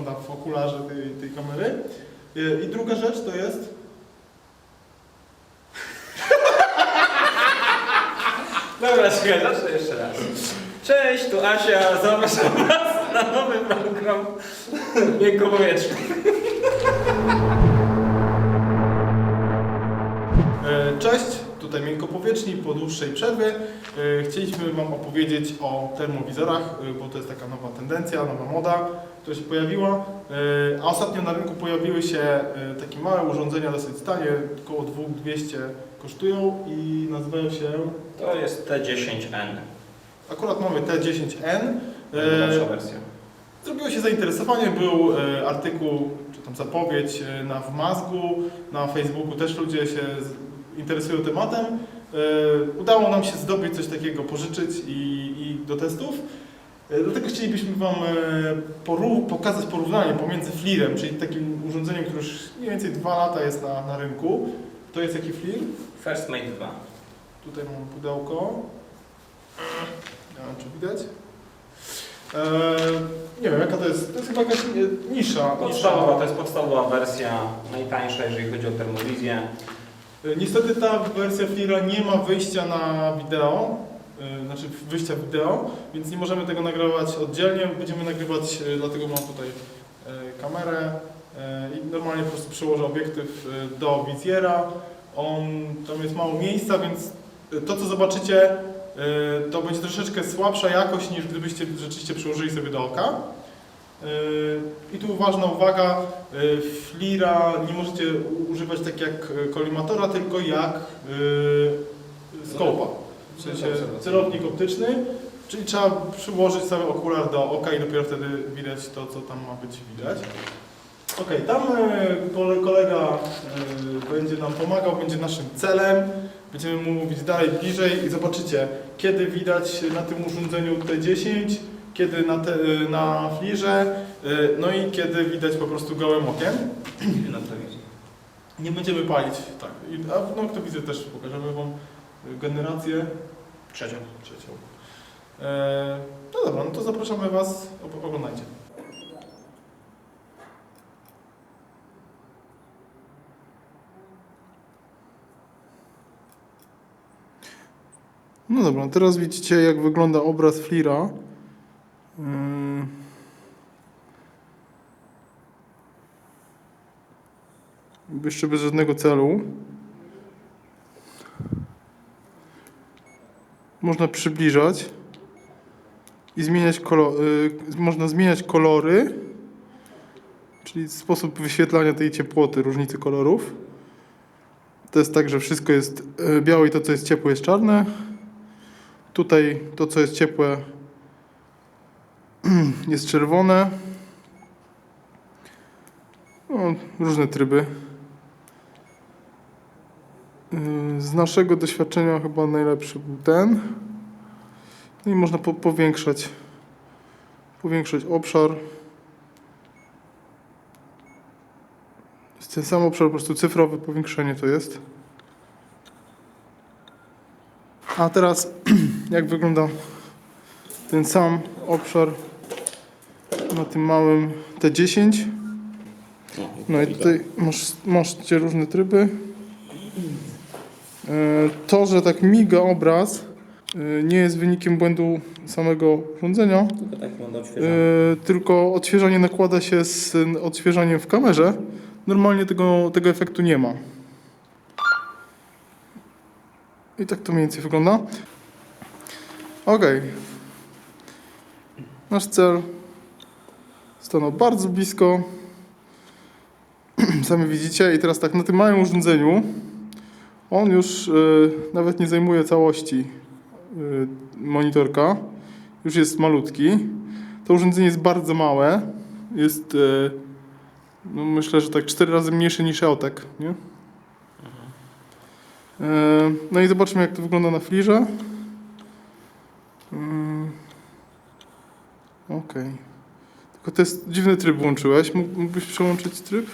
wygląda w okularze tej, tej kamery. Y, I druga rzecz to jest... Dobra, słuchaj, zacznę jeszcze raz. Cześć, tu Asia, zapraszam Was na nowy program Miękkopowietrzny. E, Cześć, tutaj Miękkopowietrzni po dłuższej przerwie. E, Chcieliśmy Wam opowiedzieć o termowizorach, e, bo to jest taka nowa tendencja, nowa moda, która się pojawiła. E, A ostatnio na rynku pojawiły się e, takie małe urządzenia, dosyć tanie, około 2200 kosztują i nazywają się... To jest T10N. Akurat mamy T10N. Najnowsza E, wersja. Zrobiło się zainteresowanie, był artykuł, czy tam zapowiedź na Wmazgu, na Facebooku też ludzie się interesują tematem. Udało nam się zdobyć coś takiego, pożyczyć i, i do testów. E, dlatego chcielibyśmy Wam e, poró- pokazać porównanie pomiędzy FLIR-em, czyli takim urządzeniem, które już mniej więcej dwa lata jest na, na rynku. To jest jaki FLIR? First Mate 2. Tutaj mam pudełko. Nie wiem, czy widać. Eee, nie wiem, jaka to jest. To jest chyba jakaś nisza. Podstawowa, to jest podstawowa wersja, najtańsza jeżeli chodzi o termowizję. E, Niestety ta wersja Flira nie ma wyjścia na wideo, znaczy wyjścia wideo, więc nie możemy tego nagrywać oddzielnie. Będziemy nagrywać, e, dlatego mam tutaj e, kamerę e, i normalnie po prostu przełożę obiektyw e, do wizjera. On, tam jest mało miejsca, więc e, to co zobaczycie e, to będzie troszeczkę słabsza jakość niż gdybyście rzeczywiście przyłożyli sobie do oka. E, I tu ważna uwaga, e, flira nie możecie używać tak jak e, kolimatora, tylko jak e, skopa. W sensie celownik optyczny, czyli trzeba przyłożyć sobie okular do oka i dopiero wtedy widać to, co tam ma być widać. Okej, tam e, kole- kolega e, będzie nam pomagał, będzie naszym celem. Będziemy mu mówić dalej, bliżej i zobaczycie, kiedy widać na tym urządzeniu T10, kiedy na, te, na flirze, no i kiedy widać po prostu gołym okiem. Nie będziemy palić, tak. A w noktowizję też pokażemy Wam generację Trzecią. trzecią. E, no dobra, no to zapraszamy Was, oglądajcie. No dobra, teraz widzicie jak wygląda obraz Flira. Ym. Jeszcze bez żadnego celu. Można przybliżać i zmieniać kolor, y, można zmieniać kolory, czyli sposób wyświetlania tej ciepłoty, różnicy kolorów. To jest tak, że wszystko jest y, białe i to, co jest ciepłe, jest czarne. Tutaj to, co jest ciepłe, jest czerwone. No, różne tryby. Yy, Z naszego doświadczenia chyba najlepszy był ten. No i można po powiększać, powiększać obszar. Jest ten sam obszar, po prostu cyfrowe powiększenie to jest. A teraz jak wygląda ten sam obszar na tym małym T10. No i tutaj masz, masz te różne tryby. E, To, że tak miga obraz, e, nie jest wynikiem błędu samego urządzenia, Tylko tak odświeżanie. tylko odświeżanie nakłada się z odświeżaniem w kamerze. Normalnie tego, tego efektu nie ma. I tak to mniej więcej wygląda. Ok. Nasz cel stanął bardzo blisko. Sami widzicie. I teraz tak na tym małym urządzeniu on już y, nawet nie zajmuje całości y, monitorka. Już jest malutki. To urządzenie jest bardzo małe. Jest y, no myślę, że tak cztery razy mniejsze niż Eotek, nie? No i zobaczmy jak to wygląda na flirze. Okej. Tylko to jest dziwny tryb włączyłeś. Mógł- Mógłbyś przełączyć tryb?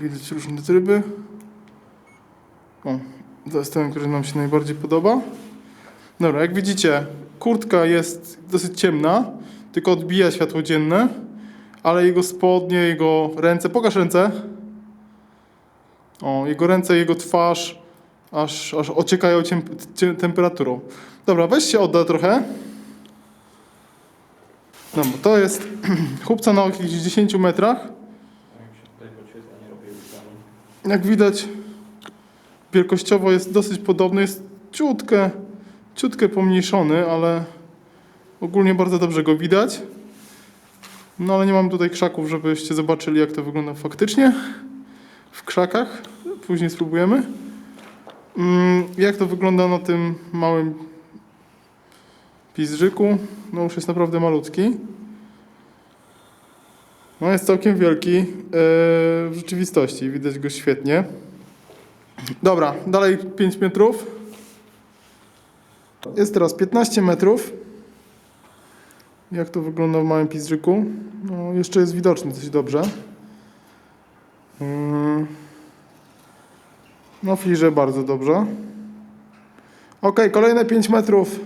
Widać różne tryby. O, to jest ten, który nam się najbardziej podoba. Dobra, jak widzicie, kurtka jest dosyć ciemna, tylko odbija światło dzienne, ale jego spodnie, jego ręce, pokaż ręce. O, jego ręce, jego twarz aż, aż ociekają temperaturą. Dobra, weź się odda trochę. No, to jest chłopca na jakichś 10 metrach. Jak się tutaj podświetlenie robi ulicami. Jak widać, wielkościowo jest dosyć podobny. Jest ciutkę, ciutkę pomniejszony, ale ogólnie bardzo dobrze go widać. No ale nie mam tutaj krzaków, żebyście zobaczyli, jak to wygląda faktycznie w krzakach. Później spróbujemy. Mm, Jak to wygląda na tym małym pizdrzyku? No już jest naprawdę malutki. No jest całkiem wielki yy, w rzeczywistości, widać go świetnie. Dobra, dalej 5 metrów. Jest teraz 15 metrów. Jak to wygląda w małym pizdrzyku? No, jeszcze jest widoczny dość dobrze. Yy. No, flirze bardzo dobrze. Ok, kolejne 5 metrów.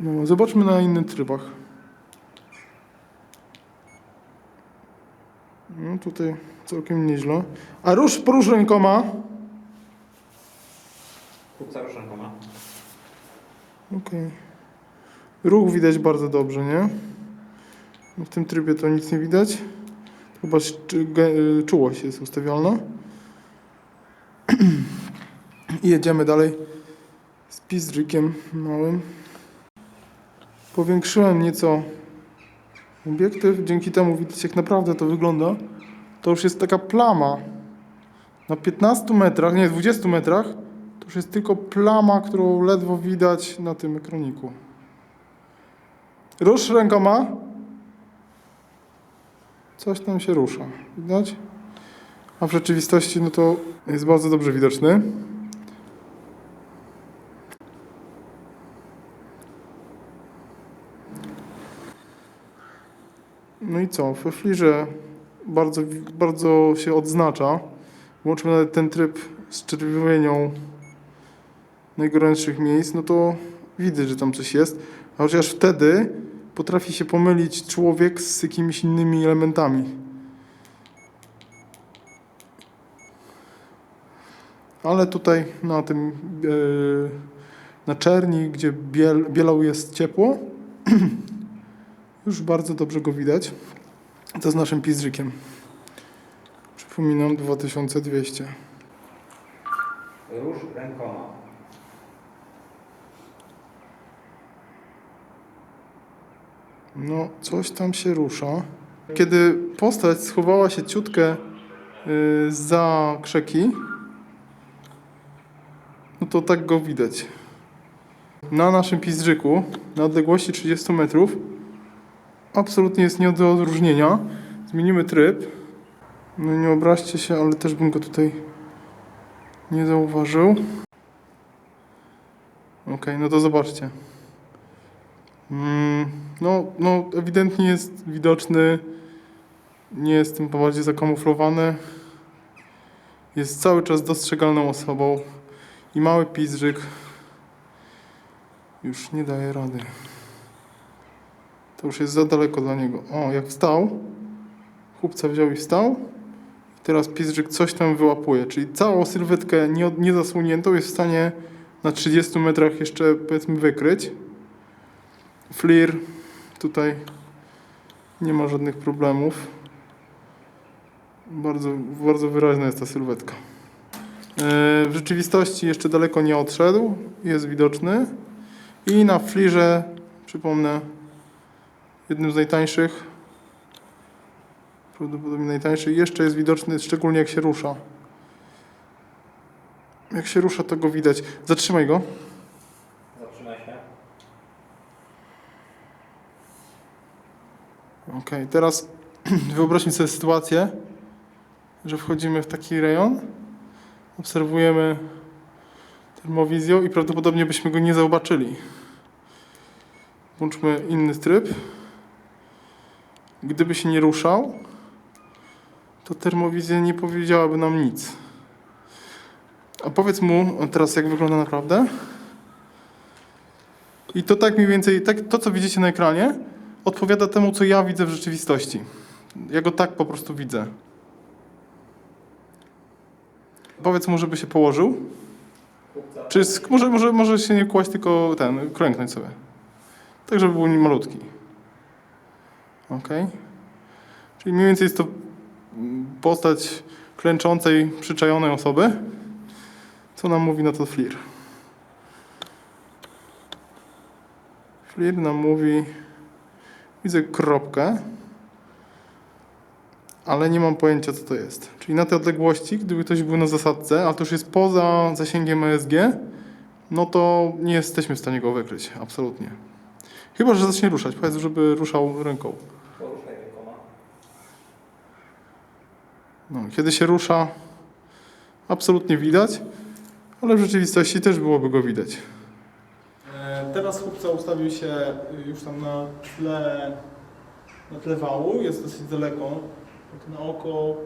No, zobaczmy na innych trybach. No tutaj całkiem nieźle. A rusz, porusz rękoma. Kupca ruszanką ma. Okej. Ruch widać bardzo dobrze, nie? W tym trybie to nic nie widać. Chyba czułość jest ustawialna. I jedziemy dalej z pizdrzykiem małym. Powiększyłem nieco obiektyw. Dzięki temu widać jak naprawdę to wygląda. To już jest taka plama. Na 15 metrach, nie 20 metrach, to już jest tylko plama, którą ledwo widać na tym ekraniku. Rusz rękoma. Coś tam się rusza. Widać? A w rzeczywistości no to jest bardzo dobrze widoczny. No i co? We flirze bardzo, bardzo się odznacza. Włączmy nawet ten tryb z czerwienią najgorętszych miejsc, no to widzę, że tam coś jest. A chociaż wtedy potrafi się pomylić człowiek z jakimiś innymi elementami. Ale tutaj na tym e, na czerni, gdzie biel, bielał jest ciepło, już bardzo dobrze go widać. To z naszym pizdrzykiem. Przypominam 2200. Rusz rękoma. No, coś tam się rusza. Kiedy postać schowała się ciutkę y, za krzeki, no to tak go widać. Na naszym pizdrzyku, na odległości 30 metrów, absolutnie jest nie do odróżnienia. Zmienimy tryb. No nie obraźcie się, ale też bym go tutaj nie zauważył. Ok, no to zobaczcie. Mm, no, no, ewidentnie jest widoczny. Nie jest tym bardziej zakamuflowany. Jest cały czas dostrzegalną osobą. I mały pizdrzyk już nie daje rady. To już jest za daleko dla niego. O, jak wstał, chłopca wziął i wstał. Teraz pizdrzyk coś tam wyłapuje. Czyli całą sylwetkę nie, od- nie zasłoniętą jest w stanie na 30 metrach jeszcze powiedzmy wykryć. Flir tutaj nie ma żadnych problemów. Bardzo, bardzo wyraźna jest ta sylwetka. E, W rzeczywistości jeszcze daleko nie odszedł, jest widoczny. I na flirze, przypomnę, jednym z najtańszych, prawdopodobnie najtańszy, jeszcze jest widoczny, szczególnie jak się rusza. Jak się rusza, to go widać. Zatrzymaj go. Zatrzymaj się. Okej, teraz wyobraźmy sobie sytuację, że wchodzimy w taki rejon, obserwujemy termowizją i prawdopodobnie byśmy go nie zobaczyli. Włączmy inny tryb. Gdyby się nie ruszał, to termowizja nie powiedziałaby nam nic. A powiedz mu teraz, jak wygląda naprawdę. I to tak mniej więcej, tak, to co widzicie na ekranie, odpowiada temu, co ja widzę w rzeczywistości. Ja go tak po prostu widzę. Powiedz mu, żeby się położył. Czy może, może, może się nie kłaść, tylko ten, klęknąć sobie. Tak, żeby był malutki. Ok. Czyli mniej więcej jest to postać klęczącej, przyczajonej osoby. Co nam mówi na to Flir? Flir nam mówi, widzę kropkę, ale nie mam pojęcia co to jest. Czyli na tej odległości, gdyby ktoś był na zasadce, a to już jest poza zasięgiem ESG, no to nie jesteśmy w stanie go wykryć, absolutnie. Chyba, że zacznie ruszać. Powiedz, żeby ruszał ręką. Poruszaj rękoma. No, kiedy się rusza, absolutnie widać, ale w rzeczywistości też byłoby go widać. E, Teraz chłopca ustawił się już tam na tle, na tle wału, jest dosyć daleko, tak na oko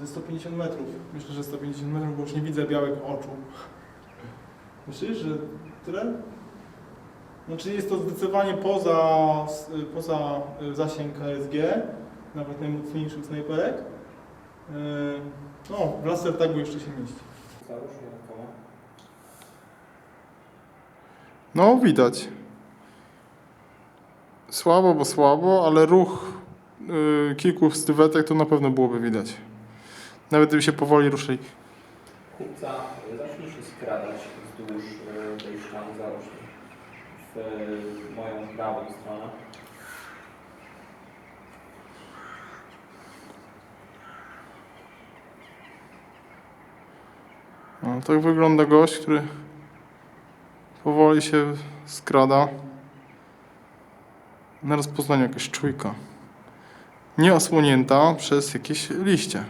ze 150 metrów. Myślę, że 150 metrów, bo już nie widzę białych oczu. Myślisz, że tyle? Znaczy jest to zdecydowanie poza, poza zasięg KSG, nawet najmocniejszych snajperek. Yy, No, w laser tagu jeszcze się mieści. No, widać. Słabo, bo słabo, ale ruch yy, kilku sylwetek to na pewno byłoby widać. Nawet gdyby się powoli ruszyli. Kupca, W y, moją prawą stronę. No, tak wygląda gość, który powoli się skrada. Na rozpoznanie jakaś czujka. Nie osłonięta przez jakieś liście.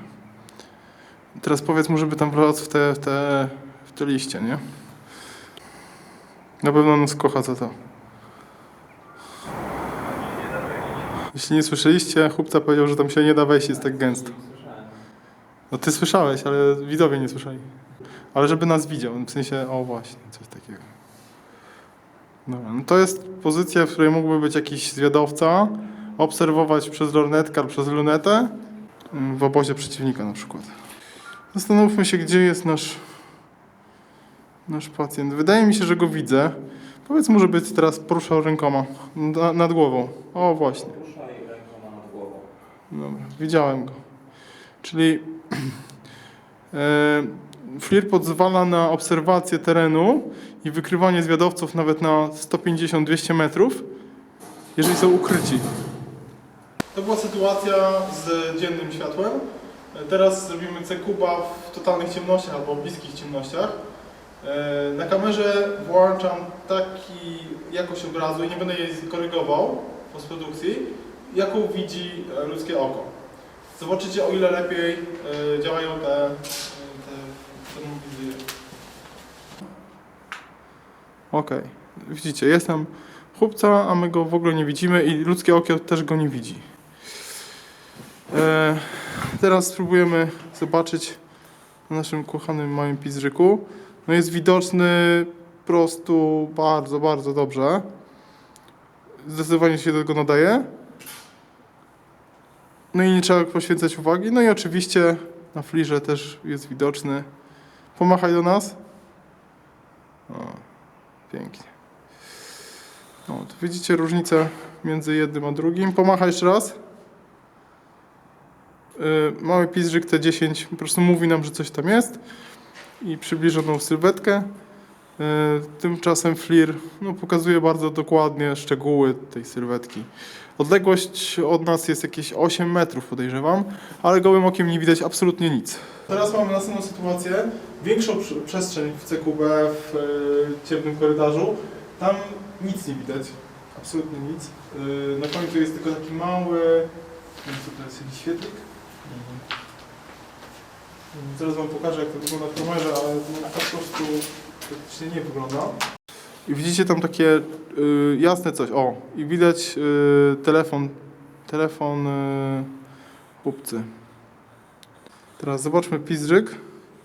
Teraz powiedz mu, żeby tam wlazł w te, w te, w te liście, nie? Na pewno nas kocha za to. Jeśli nie słyszeliście, chłopca powiedział, że tam się nie da wejść, jest tak gęsto. No ty słyszałeś, ale widzowie nie słyszeli. Ale żeby nas widział, w sensie, o właśnie, coś takiego. Dobra, no to jest pozycja, w której mógłby być jakiś zwiadowca, obserwować przez lornetkę albo przez lunetę mm, w obozie przeciwnika na przykład. Zastanówmy się, gdzie jest nasz, nasz pacjent. Wydaje mi się, że go widzę. Powiedz mu, żeby teraz poruszał rękoma na, nad głową. O, właśnie. Ruszaj rękoma nad głową. Dobra, widziałem go. Czyli e, FLIR pozwala na obserwację terenu i wykrywanie zwiadowców nawet na 150-200 metrów, jeżeli są ukryci. To była sytuacja z dziennym światłem. Teraz zrobimy C-kuba w totalnych ciemnościach albo bliskich ciemnościach. E, Na kamerze włączam taki jakość obrazu i nie będę jej korygował w postprodukcji, jaką widzi e, ludzkie oko. Zobaczycie o ile lepiej e, działają te, e, te termowizje. Okej, widzicie, jest tam chłopca, a my go w ogóle nie widzimy i ludzkie oko też go nie widzi. E, teraz spróbujemy zobaczyć na naszym kochanym małym pizrzyku. No jest widoczny po prostu bardzo, bardzo dobrze. Zdecydowanie się do tego nadaje. No i nie trzeba poświęcać uwagi. No i oczywiście na flirze też jest widoczny. Pomachaj do nas. O, pięknie. O, tu widzicie różnicę między jednym a drugim. Pomachaj jeszcze raz. Yy, mały pizrzyk T10 po prostu mówi nam, że coś tam jest i przybliżoną sylwetkę. Yy, Tymczasem FLIR no, pokazuje bardzo dokładnie szczegóły tej sylwetki. Odległość od nas jest jakieś 8 metrów, podejrzewam, ale gołym okiem nie widać absolutnie nic. Teraz mamy następną sytuację. Większą prze- przestrzeń w CQB w e, ciemnym korytarzu. Tam nic nie widać. Absolutnie nic. E, na końcu jest tylko taki mały. Nie wiem, to jest, jakiś świetlik? Nie wiem. Nie wiem, Zaraz Wam pokażę, jak to wygląda w kamerze, ale no, po prostu praktycznie nie wygląda. I widzicie tam takie y, jasne coś. O, i widać y, telefon, telefon y, chłopcy. Teraz zobaczmy pizdrzyk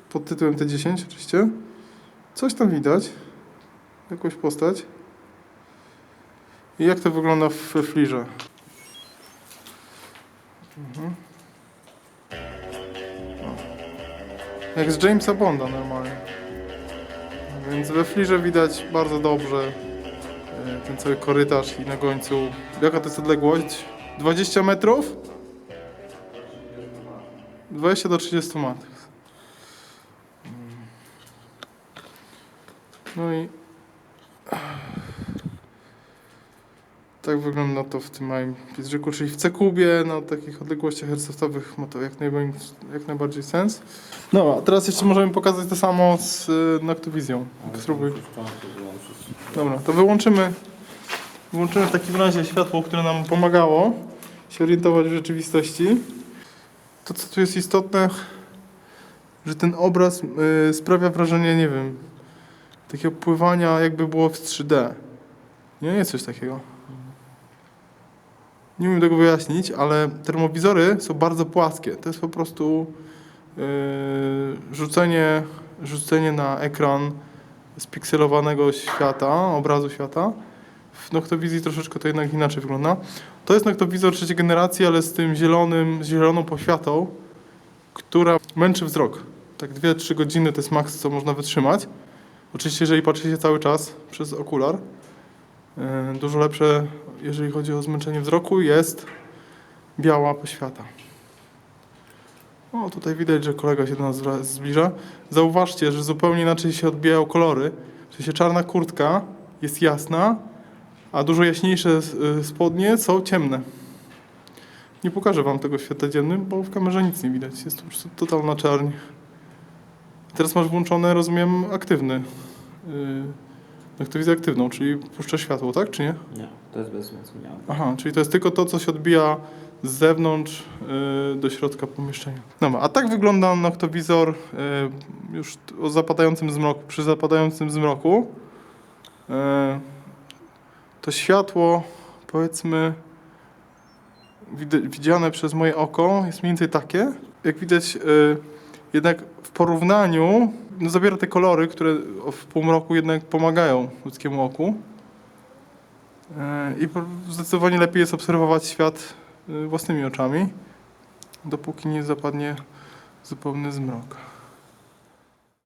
pod tytułem T10 oczywiście. Coś tam widać. Jakąś postać. I jak to wygląda we flirze. Mhm. Jak z Jamesa Bonda normalnie. Więc we flirze widać bardzo dobrze e, ten cały korytarz i na końcu. Jaka to jest odległość? 20 metrów? 20 do 30 metrów. No i tak wygląda to w tym małym pizdrzyku, czyli w C-kubie na takich odległościach airsoftowых ma to jak, najbardziej, jak najbardziej sens. No, a teraz jeszcze możemy pokazać to samo z y, Noctowizją. Spróbuj. Dobra, to wyłączymy, wyłączymy w takim razie światło, które nam pomagało się orientować w rzeczywistości. To, co tu jest istotne, że ten obraz y, sprawia wrażenie, nie wiem, takiego pływania jakby było w 3D. Nie, jest coś takiego. Nie umiem tego wyjaśnić, ale termowizory są bardzo płaskie. To jest po prostu yy, rzucenie, rzucenie na ekran spikselowanego świata, obrazu świata. W Noctowizji troszeczkę to jednak inaczej wygląda. To jest Noctowizor trzeciej generacji, ale z tym zielonym, z zieloną poświatą, która męczy wzrok. Tak 2-3 godziny to jest maks, co można wytrzymać. Oczywiście, jeżeli patrzycie cały czas przez okular, dużo lepsze, jeżeli chodzi o zmęczenie wzroku, jest biała poświata. O, tutaj widać, że kolega się do nas zbliża. Zauważcie, że zupełnie inaczej się odbijają kolory. W sensie czarna kurtka jest jasna, a dużo jaśniejsze y, spodnie są ciemne. Nie pokażę wam tego w świetle dziennym, bo w kamerze nic nie widać. Jest to po totalna czarń. Teraz masz włączony, rozumiem, aktywny. Yy, aktywizję aktywną, czyli puszcza światło, tak czy nie? Nie, to jest bez wzmocnienia. Aha, czyli to jest tylko to, co się odbija z zewnątrz yy, do środka pomieszczenia. Dobra, a tak wygląda noktowizor yy, już o zapadającym zmroku, przy zapadającym zmroku. Yy, to światło, powiedzmy, wid- widziane przez moje oko jest mniej więcej takie. Jak widać, yy, jednak w porównaniu no, zabiera te kolory, które w półmroku jednak pomagają ludzkiemu oku. E, I zdecydowanie lepiej jest obserwować świat e, własnymi oczami, dopóki nie zapadnie zupełny zmrok.